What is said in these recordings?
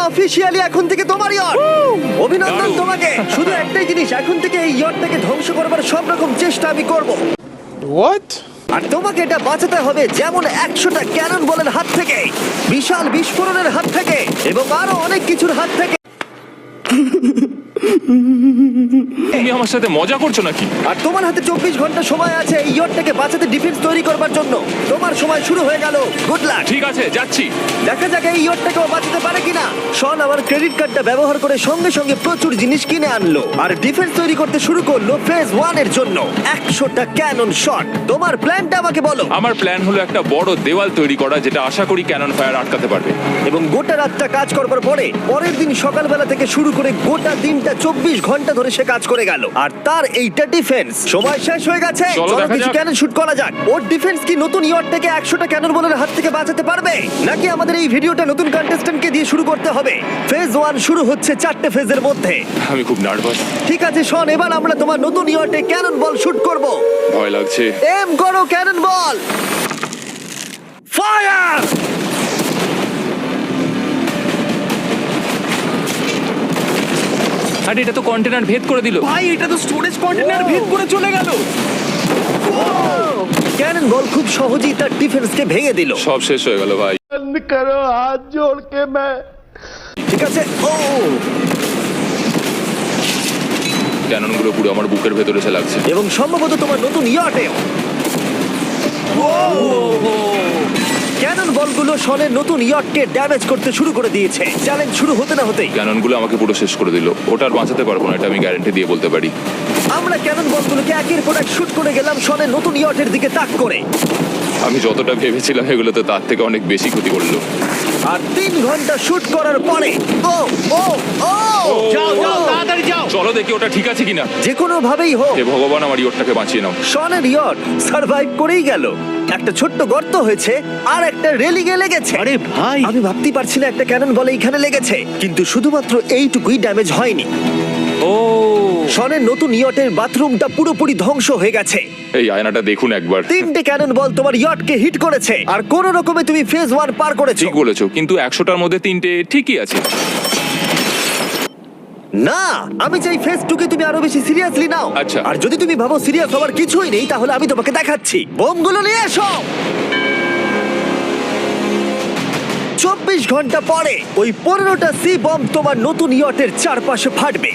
Officially এখন থেকে তোমার ইয়ট অভিনন্দন তোমাকে। শুধু একটাই জিনিস এখন থেকে এই ইয়টটাকে ধ্বংস করবার সব রকম চেষ্টা আমি করব। হোয়াট আর তোমাকে এটা বাঁচাতে হবে যেমন একশোটা ক্যানন বলের হাত থেকে বিশাল বিস্ফোরণের হাত থেকে এবং আরও অনেক কিছুর হাত থেকে। তুমি আমার সাথে মজা করছ নাকি? আর তোমার হাতে চব্বিশ ঘণ্টা সময় আছে এই ইয়টটাকে বাঁচাতে ডিফেন্স তৈরি করবার জন্য। তোমার সময় শুরু হয়ে গেল। গুড লাক ঠিক আছে যাচ্ছি। দেখা যাক এই ইয়টটাকেও বাঁচাতে পারে কিনা। শন আবার ক্রেডিট কার্ডটা ব্যবহার করে সঙ্গে সঙ্গে প্রচুর জিনিস কিনে আনলো। আর ডিফেন্স তৈরি করতে শুরু করল ফেজ ওয়ানের জন্য। একশোটা ক্যানন শট তোমার প্ল্যানটা আমাকে বলো। আমার প্ল্যান হলো একটা বড় দেওয়াল তৈরি করা যেটা আশা করি ক্যানন ফায়ার আটকাতে পারবে। এবং গোটা রাতটা কাজ করবার পরে পরের দিন সকালবেলা থেকে শুরু করে গোটা দিনটা চব্বিশ ঘণ্টা ধরে সে কাজ করে গেল। আর তার এইটা ডিফেন্স সময় শেষ হয়ে গেছে। চলো দেখা কিছু যাক। ক্যানন শুট করা যাক। ওর ডিফেন্স কি নতুন ইয়র থেকে একশোটা ক্যানন বলের হাত থেকে বাঁচাতে পারবে? নাকি আমাদের এই ভিডিওটা নতুন দিয়ে শুরু করতে হবে? ফেজ ওয়ান শুরু হচ্ছে চারটে ফেজের মধ্যে। আমি খুব নার্ভাস ঠিক আছে শোন এবার আমরা তোমার নতুন ইয়র্টে ক্যানন বল শুট করব। ভয় লাগছে। এম করো ক্যানন বল ফায়ার আর এটা তো কন্টেনার ভেদ করে দিল। ভাই এটা তো স্টোরেজ কন্টেনার ভেদ করে চলে গেল। ক্যানন বল খুব সহজেই তার ডিফেন্সকে ভেঙে দিল। সব শেষ হয়ে গেল ভাই। বন্ধ করো হাত জোড় কে मैं ঠিক আছে ও। ক্যাননগুলো পুরো আমার বুকের ভেতরে এসে লাগছে। এবং সম্ভবত তোমার নতুন ইয়ার্টেও ও। ক্যানন বলগুলো শনের নতুন ইয়টকে ড্যামেজ করতে শুরু করে দিয়েছে। চ্যালেঞ্জ শুরু হতে না হতেই। ক্যাননগুলো আমাকে পুরো শেষ করে দিল। ওটা আর বাঁচাতে পারব না এটা আমি গ্যারান্টি দিয়ে বলতে পারি। আমরা ক্যানন বলগুলোকে একের পর এক শুট করে গেলাম শনের নতুন ইয়টের দিকে তাক করে। আমি যতটা ভেবেছিলাম এগুলো তো তার থেকে অনেক বেশি ক্ষতি করল। আর তিন ঘণ্টা শুট করার পরে ও ও ও। যাও যাও তাড়াতাড়ি যাও। চলো দেখি ওটা ঠিক আছে কিনা। যে কোনো ভাবেই হোক। হে ভগবান আমার ইয়রটাকে বাঁচিয়ে নাও। শনের ইয়ট সার্ভাইভ করেই গেল। একটা ছোট্ট গর্ত হয়েছে আর একটা রেলিংয়ে লেগেছে। আরে ভাই। আমি ভাবতেই পারছি না একটা ক্যানন বলে এইখানে লেগেছে কিন্তু শুধুমাত্র এইটুকুই ড্যামেজ হয়নি। ও। শনের নতুন ইয়টের বাথরুমটা পুরোপুরি ধ্বংস হয়ে গেছে। এই আয়নাটা দেখুন একবার। তিনটে ক্যানন বল তোমার ইয়টকে হিট করেছে। আর কোন রকমে তুমি ফেজ ওয়ান পার করেছ। ঠিক বলেছ কিন্তু একশোটার মধ্যে তিনটে ঠিকই আছে। না আমি চাই ফেজ টুকে তুমি আরও বেশি সিরিয়াসলি নাও। আচ্ছা। আর যদি তুমি ভাবো সিরিয়াস হওয়ার কিছুই নেই তাহলে আমি তোমাকে দেখাচ্ছি। বোমগুলো নিয়ে এসো! চব্বিশ ঘণ্টা পরে ওই পনেরোটা সি বম তোমার নতুন ইয়টের চারপাশে ফাটবে।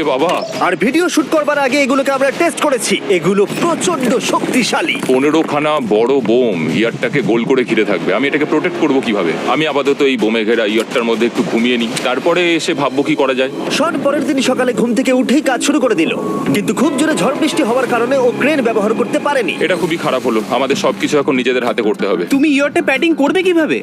এ বাবা। আর ভিডিও শুট করবার আগে এগুলোকে আমরা টেস্ট করেছি। এগুলো প্রচণ্ড শক্তিশালী। পনেরো খানা বড় বোম ইয়ারটাকে গোল করে ঘিরে থাকবে। আমি এটাকে প্রোটেক্ট করব কীভাবে? আমি আপাতত এই বোমে ঘেরা ইয়ারটার মধ্যে একটু ঘুমিয়ে নিই। তারপরে এসে ভাববো কি করা যায়। শন পরের দিন সকালে ঘুম থেকে উঠেই কাজ শুরু করে দিল। কিন্তু খুব জোরে ঝড় বৃষ্টি হওয়ার কারণে ও ক্রেন ব্যবহার করতে পারেনি। এটা খুবই খারাপ হলো। আমাদের সবকিছু এখন নিজেদের হাতে করতে হবে। তুমি ইয়রটে প্যাডিং করবে কীভাবে?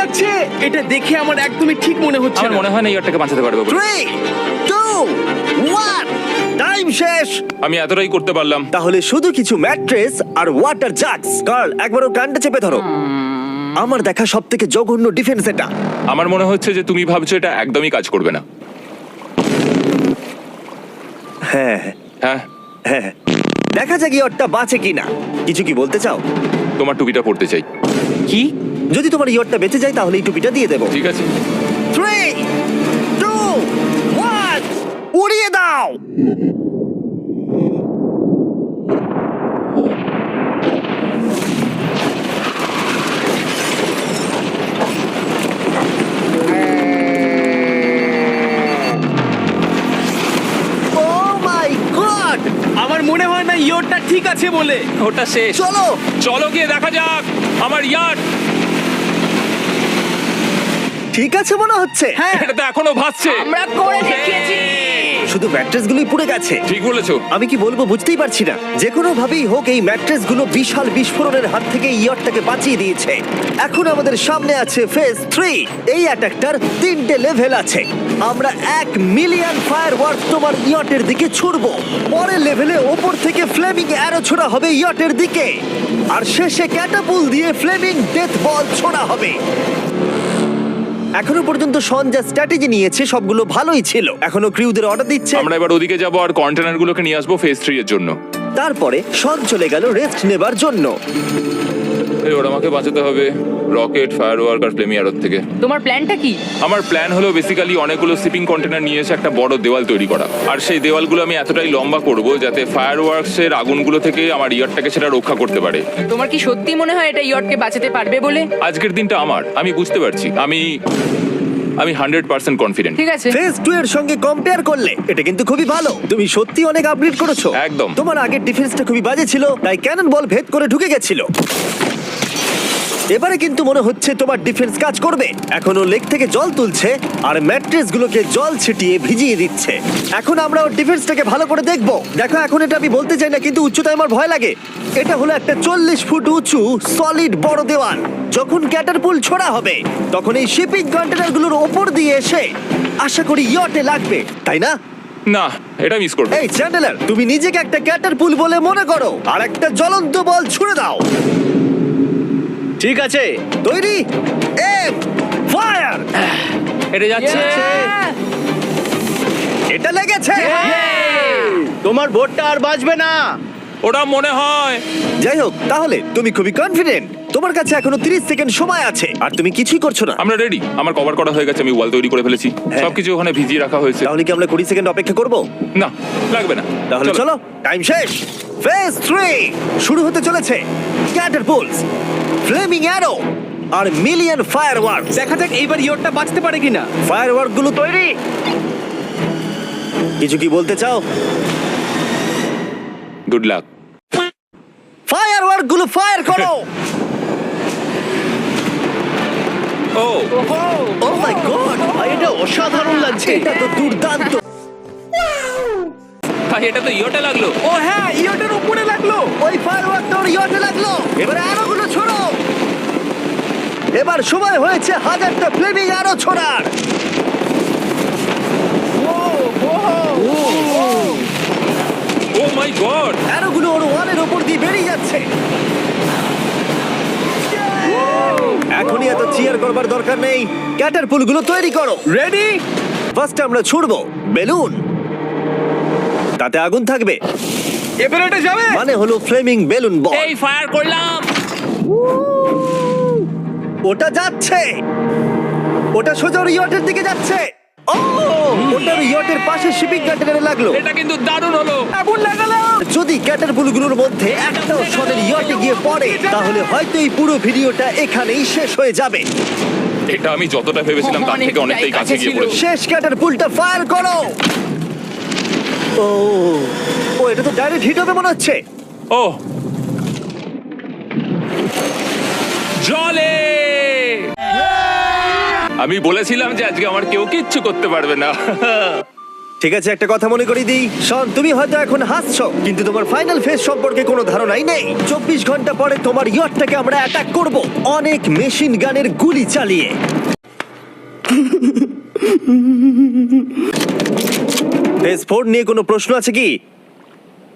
যাচ্ছে এটা দেখে আমার একদমই ঠিক মনে হচ্ছে আমার মনে হয় না ইয়রটাকে বাঁচাতে পারবে বলে। থ্রি টু ওয়ান টাইম শেষ। আমি এতটাই করতে পারলাম। তাহলে শুধু কিছু ম্যাট্রেস আর ওয়াটার জাগস কার্ল একবার ওর কানটা চেপে ধরো। আমার দেখা সব থেকে জঘন্য ডিফেন্স এটা। আমার মনে হচ্ছে যে তুমি ভাবছ এটা একদমই কাজ করবে না। হ্যাঁ। হ্যাঁ। হ্যাঁ। দেখা যাক ইয়রটা বাঁচে কিনা। কিছু কি বলতে চাও? তোমার টুপিটা পড়তে চাই। কি? যদি তোমার ইয়রটা বেঁচে যায় তাহলে এই টুপিটা দিয়ে দেবো। ঠিক আছে। থ্রি টু ওয়ান উড়িয়ে দাও! Oh my God! আমার মনে হয় না ইয়রটা ঠিক আছে বলে। ওটা শেষ। চলো। চলো গিয়ে দেখা যাক। আমার ইয়ার ঠিক আছে মনে হচ্ছে। হ্যাঁ। এটা তো এখনও ভাসছে। আমরা করে দেখিয়েছি। শুধু ম্যাট্রেস গুলোই পুড়ে গেছে। ঠিক বলেছ। আমি কি বলব বুঝতেই পারছি না। যে কোনো ভাবেই হোক এই ম্যাট্রেসগুলো বিশাল বিস্ফোরণের হাত থেকে ইয়টটাকে বাঁচিয়ে দিয়েছে। এখন আমাদের সামনে আছে ফেজ থ্রি এই অ্যাটাকটার তিনটে লেভেল আছে। আমরা এক মিলিয়ন ফায়ার ওয়ার্ক তোমার ইয়টের দিকে ছুড়বো। পরের লেভেলে ওপর থেকে ফ্লেমিং অ্যারো ছোড়া হবে ইয়টের দিকে। আর শেষে ক্যাটাপুল দিয়ে ফ্লেমিং ডেথ বল ছোড়া হবে। এখনও পর্যন্ত শন যা স্ট্র্যাটেজি নিয়েছে সবগুলো ভালোই ছিল। এখনও ক্রিউদের অর্ডার দিচ্ছে। আমরা এবার ওদিকে যাব আর কন্টেনারগুলোকে নিয়ে আসব ফেজ থ্রি এর জন্য। তারপরে শন চলে গেল রেস্ট নেবার জন্য। এবার আমাকে বাঁচাতে হবে। রকেট ফায়ার ওয়ার্ক আর ফ্লেমি থেকে। তোমার প্ল্যানটা কি? আমার প্ল্যান হলো বেসিক্যালি অনেকগুলো শিপিং কন্টেনার নিয়ে এসে একটা বড় দেওয়াল তৈরি করা। আর সেই দেওয়ালগুলো আমি এতটাই লম্বা করব যাতে ফায়ার ওয়ার্কসের আগুনগুলো থেকে আমার ইয়ারটাকে সেটা রক্ষা করতে পারে। তোমার কি সত্যি মনে হয় এটা ইয়টকে বাঁচাতে পারবে বলে? আজকের দিনটা আমার আমি বুঝতে পারছি। আমি আমি হান্ড্রেড পার্সেন্ট কনফিডেন্ট ঠিক আছে। ফেজ টু এর সঙ্গে কম্পেয়ার করলে এটা কিন্তু খুবই ভালো। তুমি সত্যি অনেক আপগ্রেড করেছ। একদম। তোমার আগের ডিফেন্সটা খুবই বাজে ছিল তাই ক্যানন বল ভেদ করে ঢুকে গেছিল। এবারে কিন্তু মনে হচ্ছে তোমার ডিফেন্স কাজ করবে। এখনও লেক থেকে জল তুলছে আর ম্যাট্রেস গুলোকে জল ছিটিয়ে ভিজিয়ে দিচ্ছে। এখন আমরা ওর ডিফেন্সটাকে ভালো করে দেখব। দেখো এখন এটা আমি বলতে চাই না কিন্তু উচ্চতায় আমার ভয় লাগে। এটা হলো একটা চল্লিশ ফুট উঁচু সলিড বড় দেওয়াল। যখন ক্যাটারপুল ছোড়া হবে তখন এই শিপিং কন্টেনারগুলোর ওপর দিয়ে এসে আশা করি ইয়টে লাগবে। তাই না? না এটা মিস করব। এই চ্যান্ডেলার তুমি নিজেকে একটা ক্যাটারপুল বলে মনে করো। আর একটা জ্বলন্ত বল ছুড়ে দাও। ঠিক আছে। তৈরি। এম ফায়ার এটা যাচ্ছে। এটা লেগেছে। তোমার ভোটটা আর বাজবে না। ওটা মনে হয়। যাই হোক তাহলে তুমি খুবই কনফিডেন্ট তোমার কাছে এখনও 30 সেকেন্ড সময় আছে। আর তুমি কিছুই করছ না। আমরা রেডি আমার কভার করা হয়ে গেছে আমি ওয়াল তৈরি করে ফেলেছি। হ্যাঁ। সবকিছু ওখানে ভিজিয়ে রাখা হয়েছে। তাহলে কি আমরা কুড়ি সেকেন্ড অপেক্ষা করব? না লাগবে না। তাহলে চলো। টাইম শেষ। ফেজ থ্রি শুরু হতে চলেছে। ক্যাটারপুলস ফ্লেমিং অ্যারো আর মিলিয়ন ফায়ার ওয়ার্কস দেখা যাক এইবার ইয়টটা বাঁচতে পারে কিনা। ফায়ারগুলো তৈরি। কিছু কি বলতে চাও? গুড লাক ফায়ারওয়ার্কগুলো ফায়ার করো। ও ও মাই গড ভাই এটা অসাধারণ লাগছে। এটা তো দুর্দান্ত। ভাই এটা তো ইয়োটা লাগল। ও হ্যাঁ ইয়টের উপরে লাগল। ওই ফায়ার ওয়ার্কটা ওর ইয়টে লাগল। এবারে আরও গুলো ছোড়ো। এবার সময় হয়েছে হাজারটা ফ্লেমিং আরও ছোড়ার। ও মাই গড অ্যারোগুলো ওর ওয়ালের ওপর দিয়ে বেরিয়ে যাচ্ছে। চিয়ার করবার দরকার নেই। ক্যাটার পুলগুলো তৈরি করো। রেডি ফার্স্ট আমরা ছুড়বো। বেলুন। তাতে আগুন থাকবে। এবার এটা যাবে? মানে হলো ফ্লেমিং বেলুন বল। এই ফায়ার করলাম। ওটা যাচ্ছে। ওটা সোজা ইয়টের দিকে যাচ্ছে। ও ওটার ইয়টের পাশে শিপিং কন্টেনারে লাগল। এটা কিন্তু দারুণ হলো। আগুন লাগালাম। যদি মধ্যে একটাও শনের ইয়টে গিয়ে পড়ে তাহলে হয়তো এই পুরো ভিডিওটা এখানেই শেষ হয়ে যাবে। এটা আমি যতটা ভেবেছিলাম তার থেকে অনেকটাই কাছে গিয়ে পড়েছে। শেষ ক্যাটারপুলটা ফায়ার করো। ও ও এটা তো ডাইরেক্ট হিট হবে মনে হচ্ছে। ও। জলে। আমি বলেছিলাম যে আজকে আমার কেউ কিচ্ছু করতে পারবে না। ঠিক আছে একটা কথা মনে করিয়ে দিই। শন তুমি হয়তো এখন হাসছো কিন্তু তোমার ফাইনাল ফেজ সম্পর্কে কোনো ধারণাই নেই। চব্বিশ ঘণ্টা পরে তোমার ইয়টটাকে আমরা অ্যাটাক করব অনেক মেশিন গানের গুলি চালিয়ে। ফেজ ফোর নিয়ে কোনো প্রশ্ন আছে কি?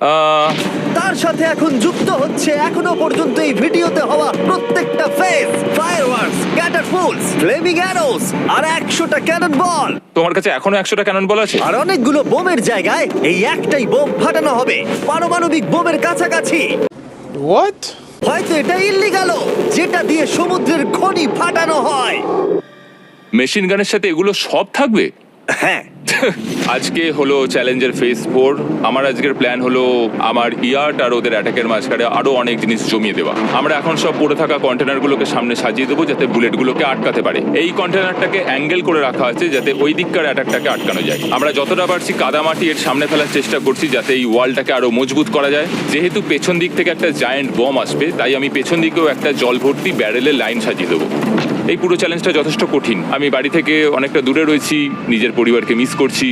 আহ, তার সাথে এখন যুক্ত হচ্ছে এখনও পর্যন্ত এই ভিডিওতে হওয়া প্রত্যেকটা face fireworks catapults flaming arrows আর একশোটা ক্যানন বল তোমার কাছে এখনও একশোটা ক্যানন বল আছে? আর অনেকগুলো বোমের জায়গায় এই একটাই বোম ফাটানো হবে পারমাণবিক বোমের কাছাকাছি। What? হয়তো এটা ইল্লিগাল যেটা দিয়ে সমুদ্রের খনি ফাটানো হয়। মেশিন গানের সাথে এগুলো সব থাকবে? হ্যাঁ। আজকে হলো চ্যালেঞ্জের ফেজ ফোর আমার আজকের প্ল্যান হলো আমার ইয়ার্ট আর ওদের অ্যাটাকের মাঝখানে আরও অনেক জিনিস জমিয়ে দেওয়া। আমরা এখন সব পড়ে থাকা কন্টেনারগুলোকে সামনে সাজিয়ে দেবো যাতে বুলেটগুলোকে আটকাতে পারে। এই কন্টেনারটাকে অ্যাঙ্গেল করে রাখা আছে যাতে ওই দিককার অ্যাটাকটাকে আটকানো যায়। আমরা যতটা পারছি কাদামাটি এর সামনে ফেলার চেষ্টা করছি যাতে এই ওয়ালটাকে আরও মজবুত করা যায়। যেহেতু পেছন দিক থেকে একটা জায়েন্ট বম আসবে, তাই আমি পেছন দিকেও একটা জল ভর্তি ব্যারেলের লাইন সাজিয়ে দেবো। এই পুরো চ্যালেঞ্জটা যথেষ্ট কঠিন। আমি বাড়ি থেকে অনেকটা দূরে রয়েছি, নিজের পরিবারকে মিস করছি।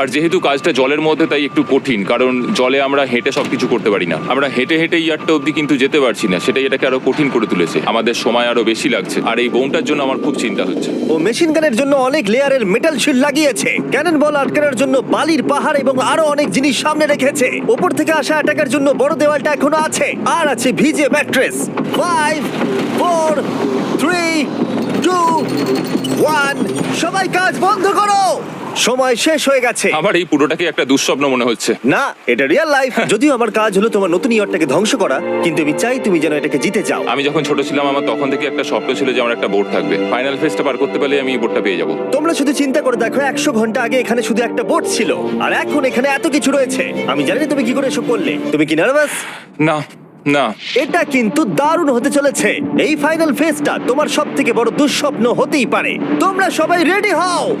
আর যেহেতু কাজটা জলের মধ্যে, তাই একটু কঠিন, কারণ জলে আমরা হেঁটে সব কিছু করতে পারি না। আমরা হেঁটে হেঁটে ইয়ারটা অব্দি কিন্তু যেতে পারছি না, সেটাই এটাকে আরও কঠিন করে তুলেছে। আমাদের সময় আরও বেশি লাগছে। আর এই বোনটার জন্য আমার খুব চিন্তা হচ্ছে। ও মেশিন গানের জন্য অনেক লেয়ারের মেটাল শিল লাগিয়েছে। ক্যানন বল আটকানোর জন্য বালির পাহাড় এবং আরও অনেক জিনিস সামনে রেখেছে। ওপর থেকে আসা অ্যাটাকের জন্য বড় দেওয়ালটা এখনও আছে। আর আছে ভিজে mattress five four three two one সবাই কাজ বন্ধ করো। সময় শেষ হয়ে গেছে। আমার এই পুরোটাকে একটা দুঃস্বপ্ন মনে হচ্ছে। না এটা রিয়েল লাইফ যদিও আমার কাজ হলো তোমার নতুন ইয়ারটাকে ধ্বংস করা কিন্তু আমি চাই তুমি যেন এটাকে জিতে যাও। আমি যখন ছোট ছিলাম আমার তখন থেকে একটা স্বপ্ন ছিল যে আমার একটা বোর্ড থাকবে। ফাইনাল ফেজটা পার করতে পারলে আমি এই বোর্ডটা পেয়ে যাব। তোমরা শুধু চিন্তা করে দেখো একশো ঘণ্টা আগে এখানে শুধু একটা বোট ছিল। আর এখন এখানে এত কিছু রয়েছে। আমি জানি না তুমি কি করে এসব করলে। তুমি কি নার্ভাস না। না। এটা কিন্তু দারুণ হতে চলেছে। এই ফাইনাল ফেজটা তোমার সব থেকে বড় দুঃস্বপ্ন হতেই পারে। তোমরা সবাই রেডি হও!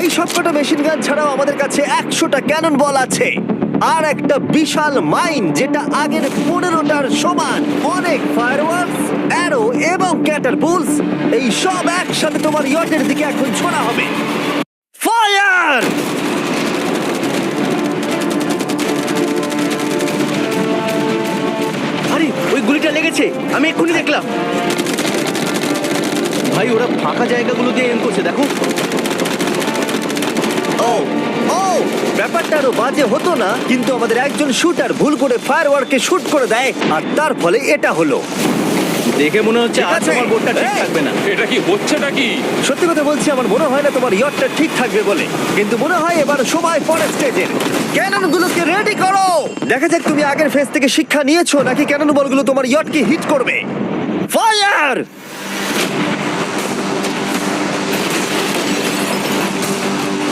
এই সবকটা মেশিন গান ছাড়াও আমাদের কাছে একশোটা ক্যানন বল আছে। আর একটা বিশাল মাইন যেটা আগের পনেরোটার সমান। অনেক ফায়ারওয়ার্কস অ্যারো এবং ক্যাটারপুলস এই সব একসাথে তোমার ইয়টের দিকে এখন ছোড়া হবে। ফায়ার গুলিটা লেগেছে, আমি এক্ষুনি দেখলাম। ভাই, ওরা ফাঁকা জায়গাগুলো দিয়ে এম করছে, দেখো। ও ও, ব্যাপারটা আরও বাজে হতো না, কিন্তু আমাদের একজন শুটার ভুল করে ফায়ার ওয়ার্ক শুট করে দেয়, আর তার ফলে এটা হলো। দেখে মনে হচ্ছে ঠিক আজ আছে। তোমার বোর্ডটা ঠিক থাকবে না। এটা কি হচ্ছেটা কি? সত্যি কথা বলছি আমার মনে হয় না তোমার ইয়টটা ঠিক থাকবে বলে। কিন্তু মনে হয় এবার সময় পরের স্টেজের ক্যানন গুলোকে রেডি করো! দেখা যাক তুমি আগের ফেজ থেকে শিক্ষা নিয়েছো নাকি ক্যানন বলগুলো তোমার ইয়টকে হিট করবে। ফায়ার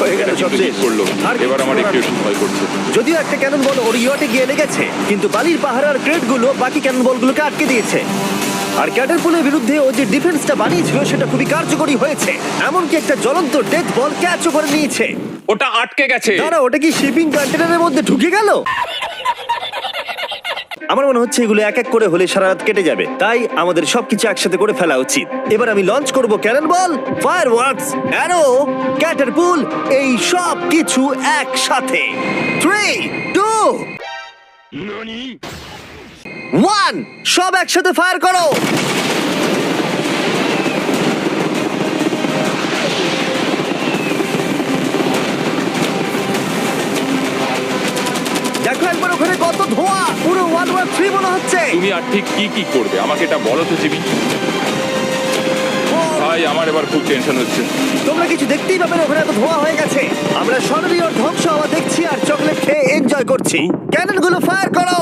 হয়ে গেল সব শেষ। করল। আর এবার আমার একটু একটু ভয় করছে। যদিও একটা ক্যানন বল ওর ইয়টে গিয়ে লেগেছে কিন্তু বালির পাহাড় আর ক্রেটগুলো বাকি ক্যানন বলগুলোকে আটকে দিয়েছে। আর ক্যাটারপুলের বিরুদ্ধে ও যে ডিফেন্সটা বানিয়েছিল সেটা খুবই কার্যকরী হয়েছে। এমনকি একটা জ্বলন্ত ডেথ বল ক্যাচও করে নিয়েছে। ওটা আটকে গেছে। দাঁড়া ওটা কি শিপিং কন্টেনারের মধ্যে ঢুকে গেল? আমার মনে হচ্ছে এগুলো এক এক করে হলে সারা রাত কেটে যাবে। তাই আমাদের সবকিছু একসাথে করে ফেলা উচিত। এবার আমি লঞ্চ করব cannon ball fireworks arrow catapult এই সব কিছু একসাথে থ্রি টু ওয়ান সব একসাথে ফায়ার করো! দেখো একবার ওখানে কত ধোঁয়া! পুরো ওয়ান ওয়ান থ্রি মনে হচ্ছে! তুমি আর ঠিক কি কি করবে? আমাকে এটা বলো তো জিমি। Four, ভাই আমার এবার খুব টেনশন হচ্ছে। তোমরা কিছু দেখতেই পাবে না ওখানে এত ধোঁয়া হয়ে গেছে। আমরা স্বর্ণীয় ধ্বংস হওয়া দেখছি আর চকলেট খেয়ে এনজয় করছি। ক্যাননগুলো ফায়ার করো!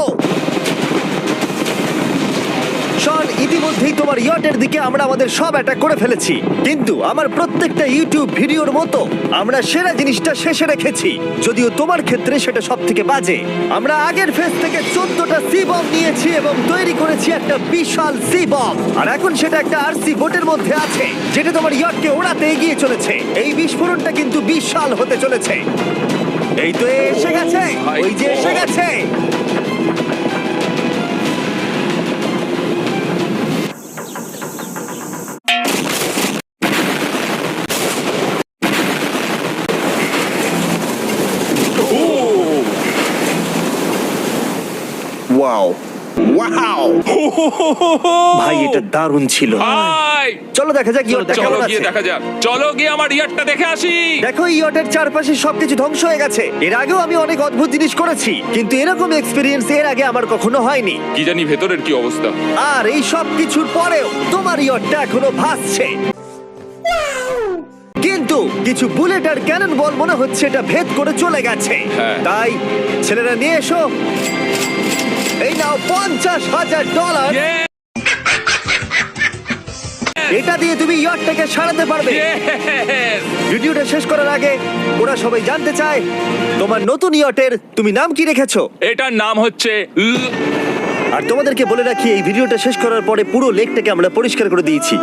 শন ইতিমধ্যেই তোমার ইয়টের দিকে আমরা আমাদের সব অ্যাটাক করে ফেলেছি। কিন্তু আমার প্রত্যেকটা ইউটিউব ভিডিওর মতো আমরা সেরা জিনিসটা শেষে রেখেছি। যদিও তোমার ক্ষেত্রে সেটা সব থেকে বাজে। আমরা আগের ফেজ থেকে চোদ্দটা সি বম নিয়েছি এবং তৈরি করেছি একটা বিশাল সি বম আর এখন সেটা একটা আর সি বোটের মধ্যে আছে, যেটা তোমার ইয়টকে ওড়াতে এগিয়ে চলেছে। এই বিস্ফোরণটা কিন্তু বিশাল হতে চলেছে। এই তো এসে গেছে, ওই যে এসে গেছে। ওয়াও ওয়াও ভাই এটা দারুণ ছিল। ভাই। চলো দেখা যাক ইয়টটা চলো কেমন গিয়ে আছে। দেখা যাক। চলো গিয়ে আমার ইয়ারটা দেখে আসি। দেখো এই ইয়টের চারপাশে সবকিছু ধ্বংস হয়ে গেছে। এর আগেও আমি অনেক অদ্ভুত জিনিস করেছি কিন্তু এরকম এক্সপিরিয়েন্স এর আগে আমার কখনো হয়নি। কি জানি ভেতরের কি অবস্থা। আর এই সব কিছুর পরেও তোমার ইয়টটা এখনও ভাসছে। কিন্তু কিছু বুলেট আর ক্যানন বল মনে হচ্ছে এটা ভেদ করে চলে গেছে। হ্যাঁ। তাই ছেলেরা নিয়ে এসো। এই নাও পঞ্চাশ হাজার ডলার এটা দিয়ে তুমি ইয়টটাকে সারাতে পারবে। ভিডিওটা শেষ করার আগে ওরা সবাই জানতে চায় তোমার নতুন ইয়টের তুমি নাম কি রেখেছো? এটার নাম হচ্ছে আর তোমাদেরকে বলে রাখি এই ভিডিওটা শেষ করার পরে পুরো লেকটাকে আমরা পরিষ্কার করে দিয়েছি।